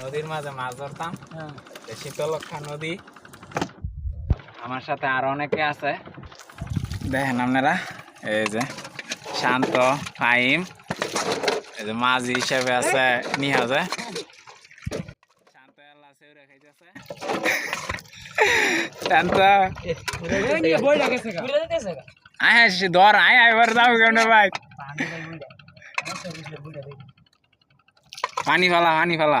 নদীর মাঝে মাছ ধরতাম। হ্যাঁ। শীতলক্ষা নদী। আমার সাথে আর অনেকে আছে। দেখেন আপনারা এই যে শান্ত ফাইম এই যে মাঝি হিসেবে আছে নিহাজে। শান্ত আল্লাহ খাইতেছে শান্ত আয় আসি ধর আয় যাও ভাই? পানি ফেলা পানি ফেলা।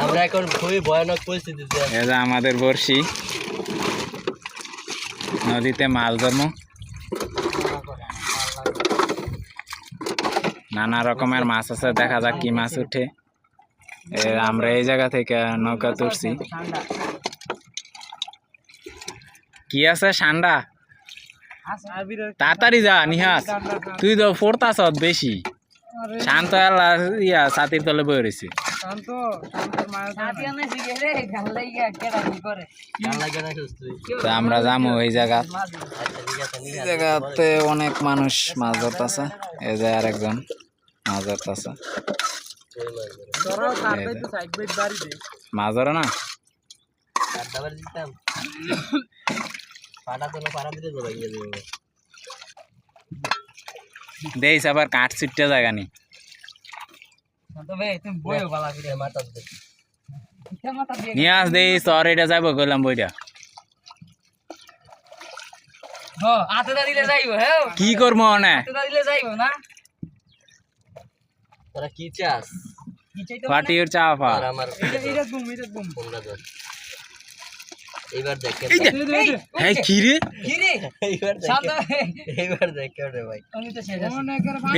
আমরা এখন খুবই ভয়ানক পরিস্থিতিতে এই যে আমাদের বর্ষি নদীতে মাছ ধর্ম নানা রকমের মাছ আছে দেখা যাক কি মাছ উঠে। এ, আমরা এই জায়গা থেকে নৌকা তুলছি। কি আছে সান্ডা? তাড়াতাড়ি যা নিহাস। তুই তো ফোরতাস বেশি। শান্ত আল্লাহ ইয়া ছাতির তলে বয়ে রয়েছে শান্ত আমরা যাব ওই জায়গা। আচ্ছা এই জায়গাতে অনেক মানুষ মাছ ধরতেছে এই যে আর একজন মাছ ধরতেছে ধরো তার তো সাইড বাইট বাড়ি দে। মাছ ধরে না? পাড়া দিতে তো ভাই দেইস আবার কাঠ ছিটতে জায়গা নি তবে তুমি বইও বালা করে মাথা দে মাথা দিয়ে নিয়াস দেই সর এটা যাব কইলাম বইটা। যাইবো কি করব না হাতে দা দিলে যাইবো না? তোরা কি চাস? কি চাইতো পাটি ওর চাপা আমার এটা এটা গুম এটা গুম তোমরা ধর এইবার দেখেন হ্যাঁ কি রে? কি রে এইবার দেখেন এইবার দেখেন রে ভাই।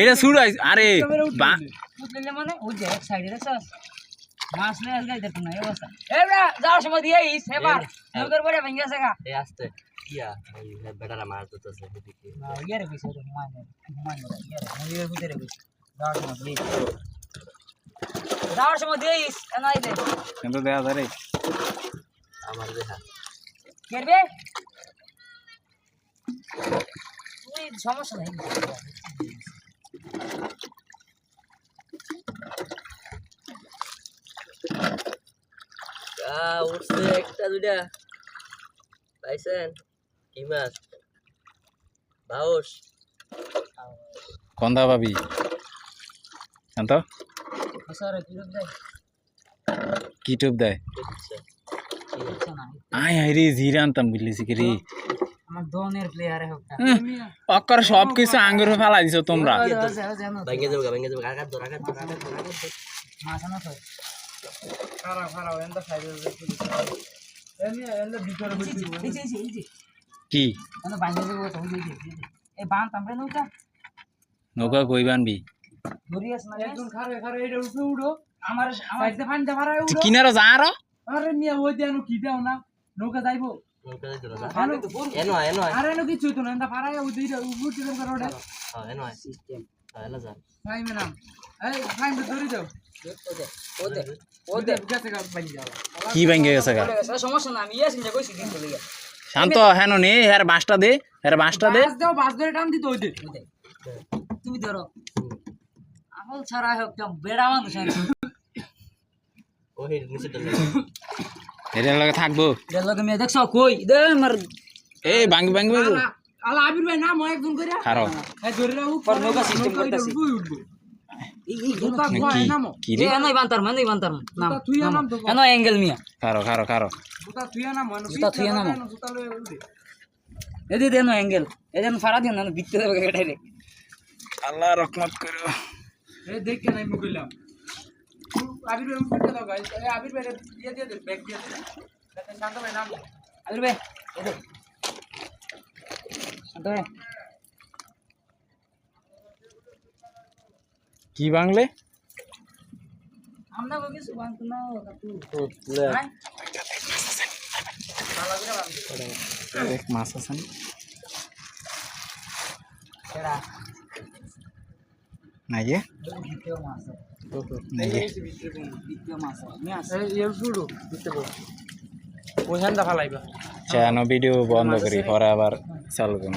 এটা শুরু আরে বা- বুঝলে মানে ওই যে এক সাইডে রেছাস মাছ না আলগাই দেখো না অবস্থা। এ যাওয়ার সময় দিয়ে আইস এবার। নগর বড় ভেঙে গেছে গা। এই আসতে। কিয়া এই বেটারা না ইয়ারে কইছে তো মানে মানে ইয়ারে নদীর ভিতরে কইছে। যাওয়ার সময় দিয়ে যাওয়ার সময় দিয়ে আইস এনাই দে। কিন্তু দেয়া যায় রে আমার দেখা কেরবে তুই সমস্যা নাই। উঠছে একটা দুইটা। পাইছেন? কি মাছ? বাউস কন্দা পাবি শান্ত? স্যার কি রূপ দেয়? কি টুপ দেয়? আয় আয় রে জিরা আনতাম বুঝলিস কি রে। আমার দনের প্লেয়ারে হোক অক্কর সব কিছু আঙ্গুর ফেলা দিছো তোমরা। ভাঙ্গে যাব ভাঙ্গে যাব আঘাত ধর আঘাত ধর আঘাত ধর মাছ আনা তো। খারাপ খারাপ এন্ড সাইডে এমনি এন্ড ভিতরে ভিতরে এই যে এই যে কি? এন্ড বাইরে যাব তো এই যে এই বান তামরে নৌকা? নৌকা কই বানবি? ধরিয়াস না একজন খারে খারে এটা উঠে উড়ো আমার আমার সাইডে ফান দেওয়ার উড়ো কিনারো যা আরও। আরে মিয়া ওই দেন কি দাও না? নৌকা যাইবো? এনো আরে নো কিছু তো না ওই হ্যাঁ সিস্টেম নাম এই ধরি দাও কি ভাঙ্গে গেছে গা? সমস্যা না আমি ইয়াসিন কইছি দিন চলে শান্ত হেন নে বাঁশটা দে হ্যার বাঁশটা দে। বাস দাও বাস ধরে টান দিতে ওই দে তুমি ধরো। আমল ছাড়া হোক বেড়া মানুষ এটার লগে থাকব। দেড় লগে মেয়ে দেখছ? কই? দে আমার এই ভাঙ্গি ভাঙ্গি আলা আবির ভাই নাম একজন করে খারো। এই ধরে রাখো পর নৌকা সিস্টেম করতেছি। এই এই নৌকা কি কয় নামো। কি রে? এ নই বান্তার মানে নই বান্তার নাম। তুই নাম। তো এনো অ্যাঙ্গেল মিয়া। খারো খারো খারো। জুতা তুই নাম জুতা তুই নাম। এদি দেনো অ্যাঙ্গেল। এদিন ফাড়া দিন না বিত্তে দেবে ডাইরেক্ট আল্লাহ রহমত করো। দেখ কইলাম আবির ভাই ফুটে দাও গাইস এই আবির ভাই দিয়ে দিয়ে দে ব্যাগ দিয়ে দে যাতে শান্ত ভাই নাম আবির ভাই এই দে শান্ত ভাই কি বাংলে আমরা কো কিছু বাংতো না কাকু লে হ্যাঁ দেখ মাছ আছে না? নাই চানো ভিডিও বন্ধ করি পরে আবার চালু করব।